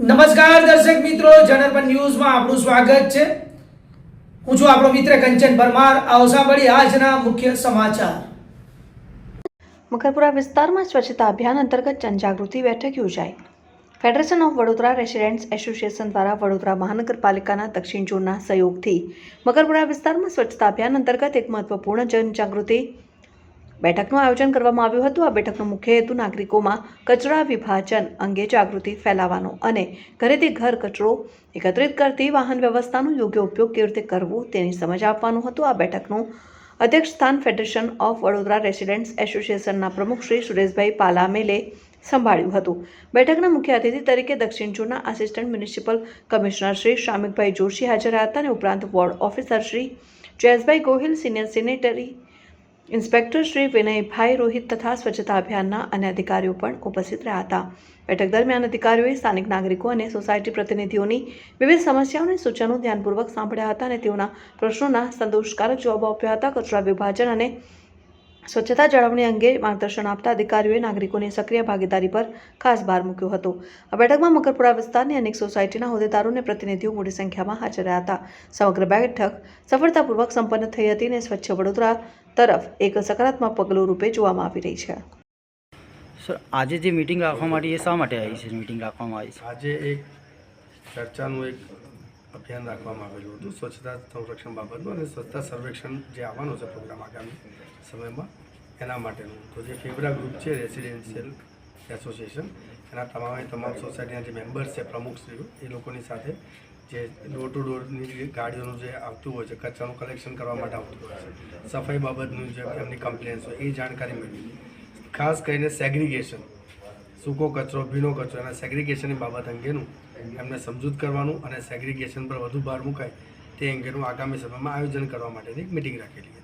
નમસ્કાર દર્શક મિત્રો જનરપન ન્યૂઝમાં આપનું સ્વાગત છે. હું છું આપણો મિત્ર કંચન પરમાર. આવો આજના મુખ્ય સમાચાર. મકરપુરા વિસ્તારમાં સ્વચ્છતા અભિયાન અંતર્ગત જનજાગૃતિ બેઠક યોજાઈ. Federation of Vadodara residents association દ્વારા વડોદરા મહાનગરપાલિકાના દક્ષિણ ઝોનના સહયોગથી મકરપુરા વિસ્તારમાં સ્વચ્છતા અભિયાન અંતર્ગત એક મહત્વપૂર્ણ જનજાગૃતિ બેઠકનું આયોજન કરવામાં આવ્યું હતું. આ બેઠકનો મુખ્ય હેતુ નાગરિકોમાં કચરા વિભાજન અંગે જાગૃતિ ફેલાવવાનો અને ઘરેથી ઘર કચરો એકત્રિત કરતી વાહન વ્યવસ્થાનો યોગ્ય ઉપયોગ કેવી રીતે કરવો તેની સમજ આપવાનું હતું. આ બેઠકનું અધ્યક્ષ સ્થાન ફેડરેશન ઓફ વડોદરા રેસિડેન્ટ્સ એસોસિએશનના પ્રમુખ શ્રી સુરેશભાઈ પાલામેલે સંભાળ્યું હતું. બેઠકના મુખ્ય અતિથિ તરીકે દક્ષિણ ઝોનના assistant municipal commissioner Shri Shamikbhai Joshi હાજર હતા અને ઉપરાંત ward officer Shri Jayeshbhai Gohil senior sanitary inspector Shri Vinaybhai Rohit તથા સ્વચ્છતા અભિયાનના અન્ય અધિકારીઓ પણ ઉપસ્થિત રહ્યા હતા. બેઠક દરમિયાન અધિકારીઓએ સ્થાનિક નાગરિકો અને સોસાયટી પ્રતિનિધિઓની વિવિધ સમસ્યાઓ અને સૂચનો ધ્યાનપૂર્વક સાંભળ્યા હતા અને તેઓના પ્રશ્નોના સંતોષકારક જવાબો આપ્યા હતા. કચરા વિભાજન અને સ્વચ્છતા જાળવણી અંગે માર્ગદર્શન આપતા અધિકારીઓએ નાગરિકોની સક્રિય ભાગીદારી પર ખાસ ભાર મૂક્યો હતો. આ બેઠકમાં મકરપુરા વિસ્તારની અનેક સોસાયટીના હોદ્દેદારોને પ્રતિનિધિઓ મોટી સંખ્યામાં હાજર રહ્યા હતા. સમગ્ર બેઠક સફળતાપૂર્વક સંપન્ન થઈ હતી અને સ્વચ્છ વડોદરા તરફ એક સકારાત્મક પગલું રૂપે જોવામાં આવી રહી છે. સર આજે જે મિટિંગ રાખવા માટે એ શા માટે આવી છે મિટિંગ રાખવામાં આવી છે? આજે એક ચર્ચાનું એક અભિયાન રાખવામાં આવેલું હતું. સ્વચ્છતા સંરક્ષણ બાબતનું અને સ્વચ્છતા સર્વેક્ષણ જે આવવાનો છે પ્રોગ્રામ આગામી સમયમાં, એના માટેનું. તો જે ફેવરા ગ્રુપ છે, રેસિડેન્શિયલ એસોસિએશન, એના તમામે તમામ સોસાયટીના જે મેમ્બર્સ છે, પ્રમુખશ્રીઓ, એ લોકોની સાથે જે ડોર ટુ ડોરની ગાડીઓનું જે આવતું હોય છે, કચરાનું કલેક્શન કરવા માટે આવતું હોય છે, સફાઈ બાબતનું જે એમની કમ્પ્લેન્સ હોય, એ જાણકારી મેળવી. ખાસ કરીને સેગ્રિગેશન સૂકો કચરો, ભીનો કચરો એના સેગ્રિગેશનની બાબત અંગેનું એમને સમજૂત કરવાનું અને સેગ્રિગેશન પર વધુ ભાર મુકાય તે અંગેનું આગામી સમયમાં આયોજન કરવા માટેની મિટિંગ રાખેલી હતી.